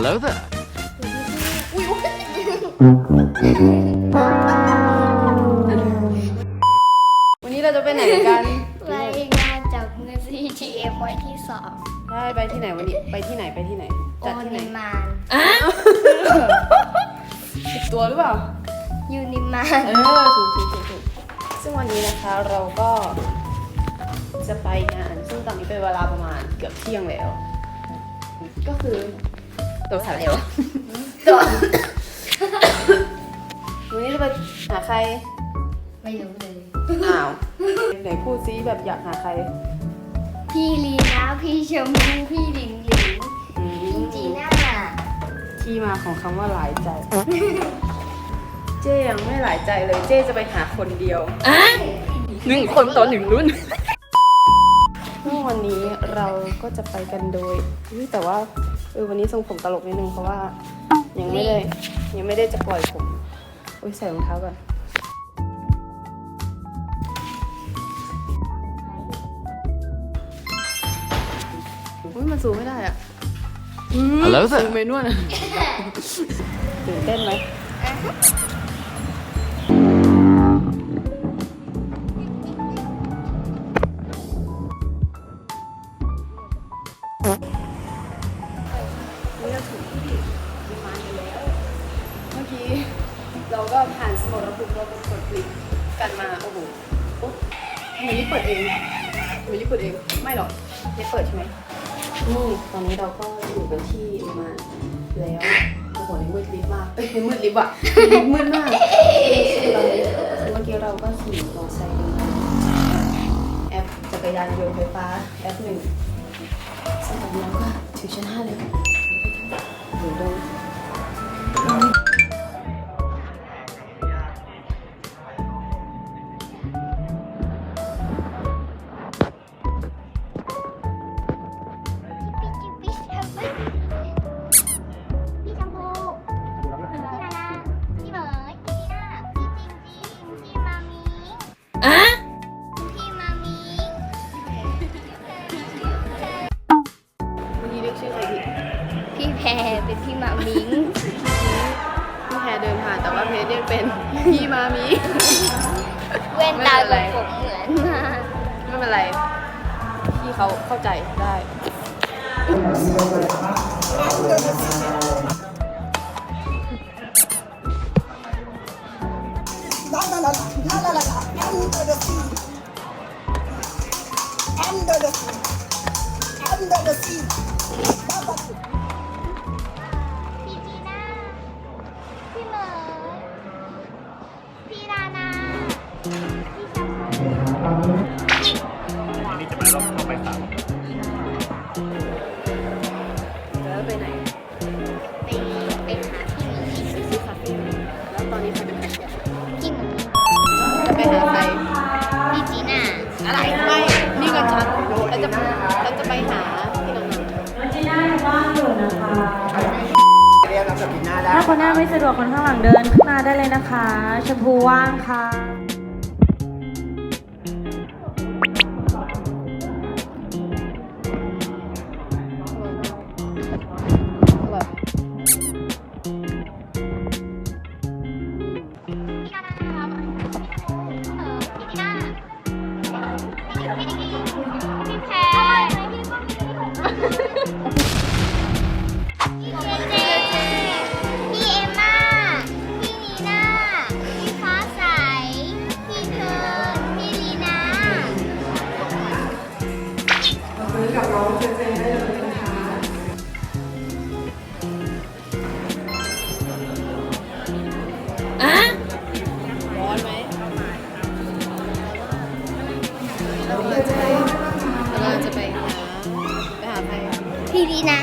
Hello there. วันนี้เราจะไปไหนกันรายงานจากเมือง CGM ไว้ที่สองได้ไปที่ไหนวันนี้ ไปที่ไหนไปที่ไหน โอจัดที่ไหนนิมานสิบตัวหรือเปล่า ยูนิมานเออถูกถูกถูกถูกซึ่งวันนี้นะคะเราก็จะไปงาน ซึ่งตอนนี้เป็นเวลาประมาณเกือบเที่ยงแล้ว ก็คือ ตัวสายเร็วตัววันนี้จะไปหาใคร ไม่รู้เลย อ้าว ไหนพูดซิแบบอยากหาใคร พี่ลีนะพี่ชมพูพี่หลิงหลิงอืมพี่จีน่าที่มาของคำว่าหลายใจ เจ๊ยังไม่หลายใจเลย เจ๊จะไปหาคนเดียวหนึ่งคนต่อหนึ่งรุ่นเมื่อวันนี้เราก็จะไปกันโดยอุ๊ยแต่ว่า เออวันนี้ทรงผมตลกนิดนึงเพราะว่ายังไม่ได้ยังไม่ได้จะปล่อยผมอุ้ยใส่รองเท้าก่อนอุ้ยมันสูงไม่ได้อะ Hello สูง there. เมนวลอะตื่นเต้นไหม เราถึงที่ดิมานกันแล้ว เมื่อกี้เราก็ผ่านสมรภูมิเราเป็นกดคลิกกันมา โอ้โหโอ๊ะทำไมนี่เปิดเองทำไมนี่เปิดเอง ไม่หรอกนี่เปิดใช่ไหมนี่ตอนนี้เราก็อยู่กันที่ดิมาแล้วโอ้โหนี่มืดลิบมากเอ้ยมืดลิบอะมืดมากตอนนี้เมื่อกี้เราก็ขี่มอเตอร์ไซค์กันมาแอปจักรยานยนต์ไฟฟ้าแอปหนึ่งซึ่งตอนนี้เราก็ถึงชั้นห้าแล้ว เดี๋ เป็นพี่มามิงพี่แพรเดินผ่านแต่ว่าเพจเรียกเป็นพี่มามีเว้นตากับผมเหมือนมาก ไม่เป็นไรพี่เขาเข้าใจได้ La la la la la la la la under the sea. Under the sea. Under the sea. Ba, ba, พี่ จะแล้วจะไปหาที่น้องถ้าคนหน้าไม่สะดวกคนข้างหลังเดินขึ้นมาได้เลยนะคะ ชมพูว่างค่ะ พี่ลีนา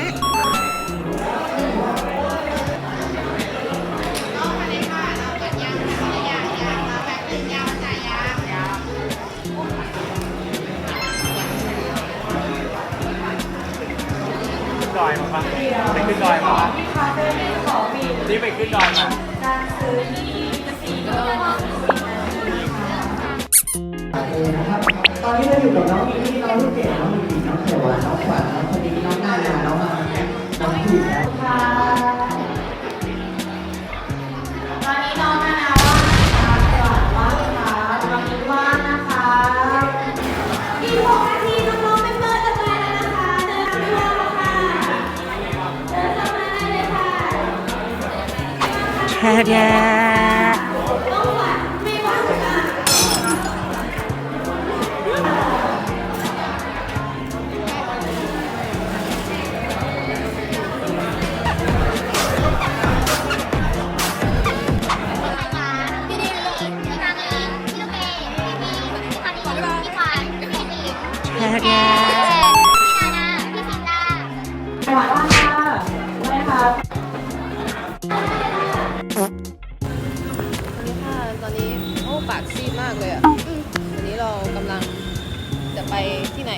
ขึ้นดอยมาปะไปขึ้นดอยมาปะนี่ไปขึ้นดอยมาตอนนี้เราอยู่กับน้องที่น้องลูกเกดน้องมีน้องเขียวน้องขวัญ แที่ไหน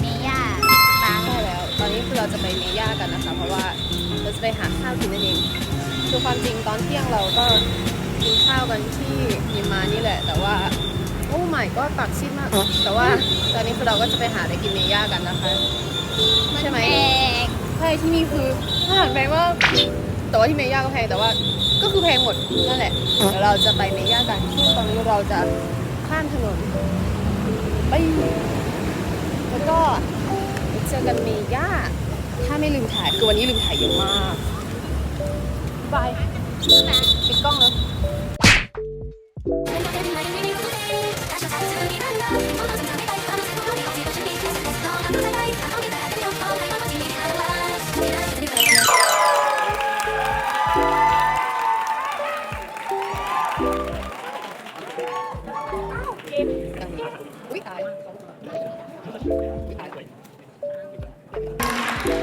เมย่าใช่แล้ว ตอนนี้คือเราจะไปเมย่ากันนะคะ เพราะว่าเราจะไปหาข้าวกินนั่นเองคือความจริงตอนเที่ยงเราก็กินข้าวกันที่ยิมมานี่แหละ แต่ว่าโอ้ไม่ก็ปากซีดมาก แต่ว่าตอนนี้คือเราก็จะไปหาอะไรกินเมย่ากันนะคะ ใช่ไหมใช่ที่นี่คืออาหารแพงมากแต่ว่าที่เมย่าก็แพงแต่ว่าก็คือแพงหมดนั่นแหละ เดี๋ยวเราจะไปเมย่ากันซึ่งตอนนี้เราจะข้ามถนน ไปแล้วก็เจอกันเมย่าถ้าไม่ลืมถ่ายคือวันนี้ลืมถ่ายเยอะมากบายปิดกล้องแล้วอุ้ย ตายอุ๊ย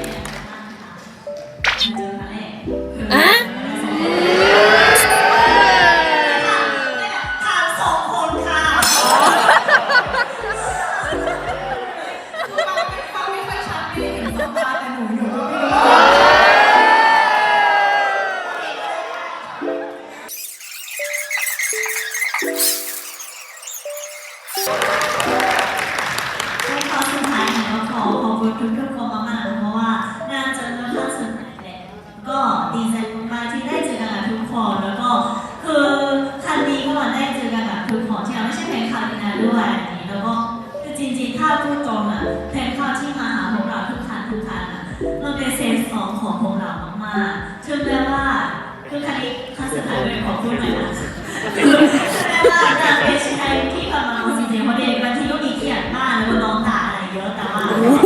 ในตอนสุดท้ายหนูขอขอบคุณทุกๆคน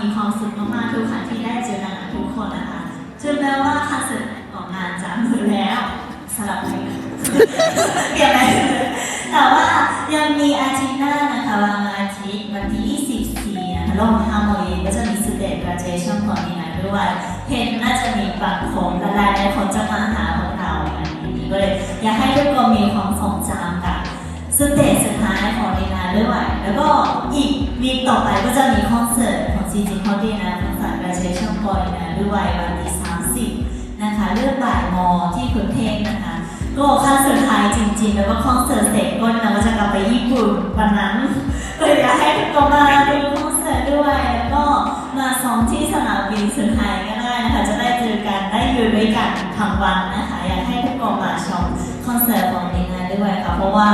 มีความสุขมากๆทุกครั้งที่ได้เจอกันทุกคนนะคะจนแม้ว่าคอนเสิร์ตของงานจะมืดแล้วสลับไปเปลี่ไปแต่ว่ายังมีอาทิตย์หน้านะคะวันอาทิตย์วันที่24นะคะรอบ5โมงเย็ก็จะมีสเตจดกระเจช่องของนี้นะด้วยเห็นน่าจะมีปักผมและหลายๆคนจะมาหาของเราอย่างนี้ก็เลยอยากให้ทุกคนมีความทรงจำกับสเตจสุดท้ายของดีนาด้วย แล้วก็อีกวีคต่อไปก็จะมีคอนเสิร์ต จีจีฮอดีนะทั้งสายระชายช่างปอยนะด้วยวันที่30 นะคะเลือกบ่ายมอที่คุณเทพนะคะ ก็ค่าเงสุดท้ายจริง ๆ แล้วก็คอนเสิร์ตเสร็จก็เราก็จะกลับไปญี่ปุ่นวันนั้นก็อยากให้ทุกคนมาดูคอนเสิร์ตด้วย แล้วก็มาซ้อมที่สนามบินสุดท้ายก็ได้นะคะ จะได้เจอกันได้ยืนด้วยกันทั้งวันนะคะ อยากให้ทุกคนมาชมคอนเสิร์ตของนินาด้วยค่ะ เพราะว่า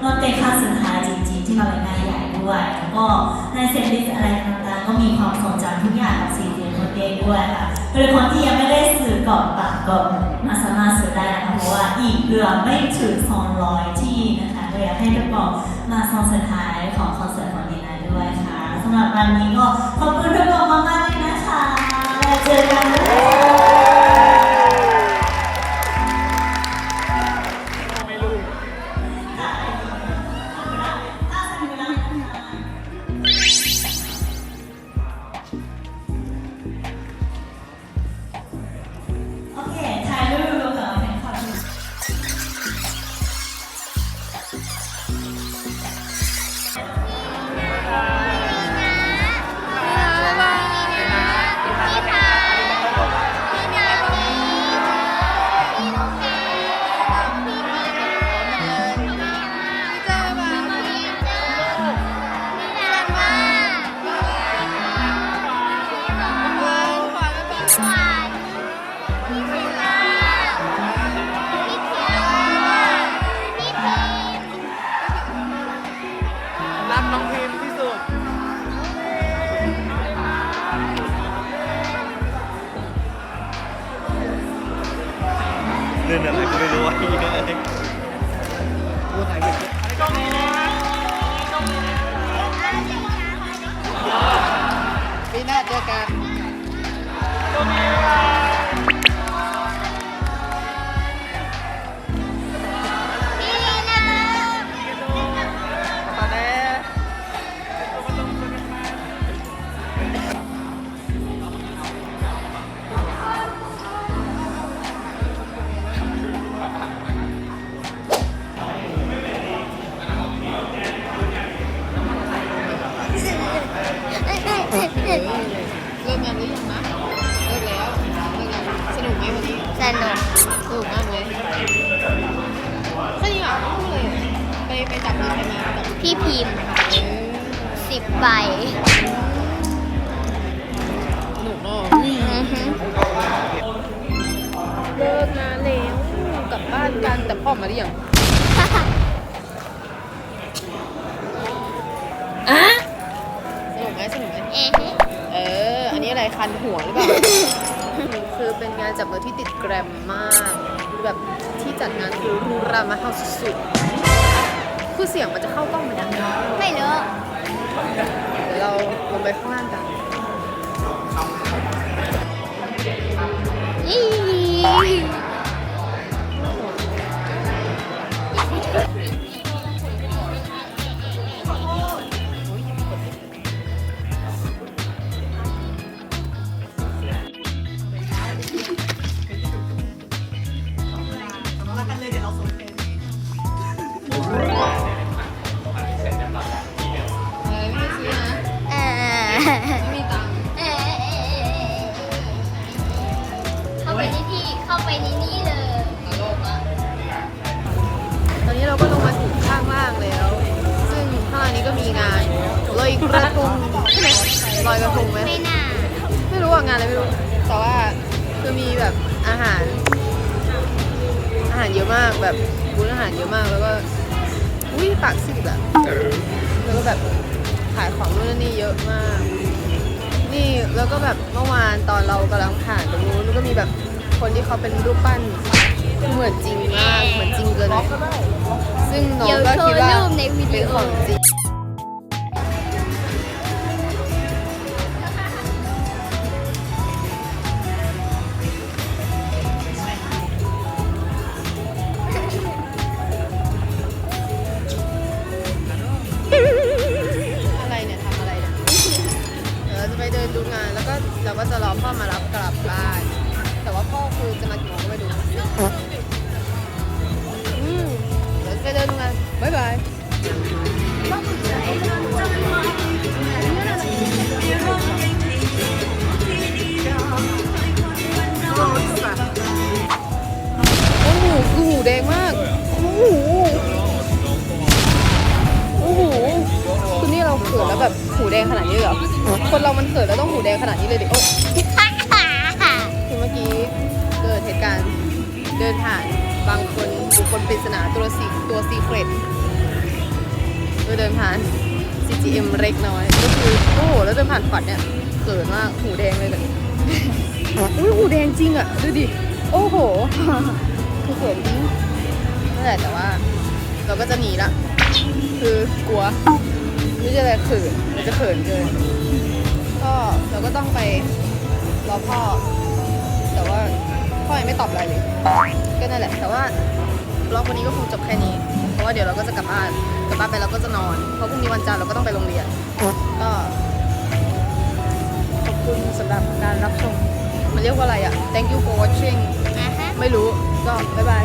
เราจป็นครั้งสุดท้ายจริง ๆ ที่มาเป็นงานใหญ่ วย แล้วก็ในเซตลิสอะไรต่างๆ ก็มีความสนใจทุกอย่างกับสีเจนโมเดลด้วยค่ะโดยคนที่ยังไม่ได้ซื้อกรอบปากก็มาสามารถซื้อได้นะคะเพราะว่าอีกเรือไม่ถึง200ที่นะคะก็อยากให้ทุกคนมาซองสุดท้ายของคอนเสิร์ตของดีนาด้วยค่ะสำหรับวันนี้ก็ขอบคุณทุกคนมากๆเลยนะคะแล้วเจอกันนะคะ เรื่องอะไรก็ไม่รู้วะเหี้ยกูถ่ายเป็นปีหน้าเจอกันพี่ ลิกงานแล้วกลับบ้านกันแต่พ่อมาหรือยังอะสนุกไหมสนุกไหมเอ๊ะเออ อันนี้อะไรคันหัวหรือเปล่า คือเป็นงานจับมือที่ติดแกรมมากแบบที่จัดงานคือรูรามาเฮาสุดๆคือเสียงมันจะเข้ากล้องไหมนะไม่รู้เดี๋ยวเราลงไปข้างล่างกัน ไปในนี้เลยตอนนี้เราก็ลงมาถึงข้างล่างแล้ว ซึ่งข้างล่างนี้ก็มีงานลอยกระทงใช่ไหมลอยกระทงไหมไม่น่าไม่รู้ว่างานอะไรไม่รู้ แต่ว่าคือมีแบบอาหาร อาหารเยอะมากแบบบูธอาหารเยอะมากแล้วก็อุ้ยปากสิบอะแล้วก็แบบขายของนู่นนนี่เยอะมาก นี่แล้วก็แบบเมื่อวานตอนเรากำลังผ่านตรง เขาเป็นรูปปั้นเหมือนจริงมากเหมือนจริงเกินไปซึ่งน้องก็คิดว่าเป็นของจริงอะไรเนี่ยทำอะไรเดี๋ยวเราจะไปเดินดูงานแล้วก็เราก็จะรอพ่อมารับกลับบ้าน ว่าพ่อคือจะมากี่โมงก็ไม่รู้อืมเดี๋ยวจะไปเดินดูงานบ๊ายบายโอ้โหคือหูแดงมากโอ้โหโอ้โหคือนี่เราเขินแล้วแบบหูแดงขนาดนี้เลยเหรอคนเรามันเขินแล้วต้องหูแดงขนาดนี้เลยดิโอ้ มื่อกี้เกิดเหตุการณ์เดินผ่านบางคนบุคคลปริศนาตัวสีตัวซีเครตคือเดินผ่าน CGM เล็กน้อย ก็คือโอ้โหแล้วเดินผ่านฝัดเนี่ยเขินมากหูแดงเลยเลยอุ้ยหูแดงจริงอะ ดูดิ โอ้โหคือเขินจริงนั่นแหละแต่ว่า เราก็จะหนีละ คือกลัวไม่ใช่อะไรเขินมันจะเขินเกินก็เราก็ต้องไปรอพ่อ พ่อยังไม่ตอบอะไรเลย ก็นั่นแหละ แต่ว่าบล็อกวันนี้ก็คงจบแค่นี้ เพราะว่าเดี๋ยวเราก็จะกลับบ้าน กลับบ้านไปเราก็จะนอน เพราะพรุ่งนี้วันจันทร์เราก็ต้องไปโรงเรียน ก็ขอบคุณสำหรับการรับชม มันเรียกว่าอะไรอะ thank you for watching อ่าฮะไม่รู้ ก็บ๊ายบาย